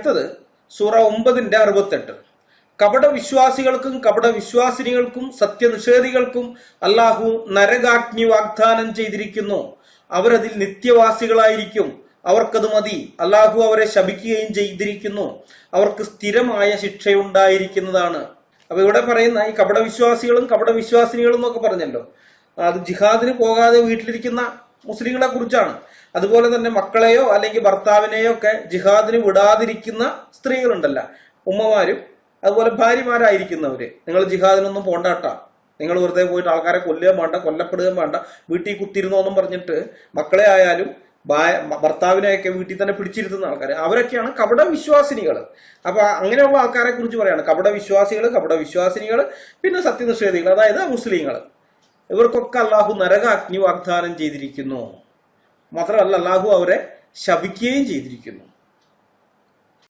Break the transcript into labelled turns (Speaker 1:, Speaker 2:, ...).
Speaker 1: അടുത്തത് സൂറ ഒമ്പതിന്റെ അറുപത്തെട്ട്. കപട വിശ്വാസികൾക്കും കപട വിശ്വാസിനികൾക്കും സത്യനിഷേധികൾക്കും അള്ളാഹു നരകാഗ്നി വാഗ്ദാനം ചെയ്തിരിക്കുന്നു. അവരതിൽ നിത്യവാസികളായിരിക്കും. അവർക്കത് മതി. അള്ളാഹു അവരെ ശപിക്കുകയും ചെയ്തിരിക്കുന്നു. അവർക്ക് സ്ഥിരമായ ശിക്ഷയുണ്ടായിരിക്കുന്നതാണ്. അപ്പൊ ഇവിടെ പറയുന്ന ഈ കപട വിശ്വാസികളും കപട വിശ്വാസിനികളും എന്നൊക്കെ പറഞ്ഞല്ലോ. അത് ജിഹാദിന് പോകാതെ വീട്ടിലിരിക്കുന്ന മുസ്ലിങ്ങളെ കുറിച്ചാണ് അതുപോലെ തന്നെ മക്കളെയോ അല്ലെങ്കിൽ ഭർത്താവിനെയോ ഒക്കെ ജിഹാദിന് വിടാതിരിക്കുന്ന സ്ത്രീകളുണ്ടല്ല. ഉമ്മമാരും അതുപോലെ ഭാര്യമാരായിരിക്കുന്നവര്. നിങ്ങൾ ജിഹാദിനൊന്നും പോണ്ടാട്ടാ. നിങ്ങൾ വെറുതെ പോയിട്ട് ആൾക്കാരെ കൊല്ലുകയും വേണ്ട കൊല്ലപ്പെടുകയും വേണ്ട വീട്ടിൽ കുത്തിരുന്നോന്നും പറഞ്ഞിട്ട് മക്കളെ ആയാലും ഭർത്താവിനെയൊക്കെ വീട്ടിൽ തന്നെ പിടിച്ചിരുത്തുന്ന ആൾക്കാർ അവരൊക്കെയാണ് കപട വിശ്വാസിനികൾ. അപ്പൊ അങ്ങനെയുള്ള ആൾക്കാരെ കുറിച്ച് പറയാണ്. കപട വിശ്വാസികൾ കപട വിശ്വാസിനികൾ പിന്നെ സത്യനിഷേധികൾ അതായത് മുസ്ലിങ്ങൾ. ഇവർക്കൊക്കെ അള്ളാഹു നരക അഗ്നി വാഗ്ദാനം ചെയ്തിരിക്കുന്നു. മാത്രമല്ല അള്ളാഹു അവരെ ശപിക്കുകയും ചെയ്തിരിക്കുന്നു.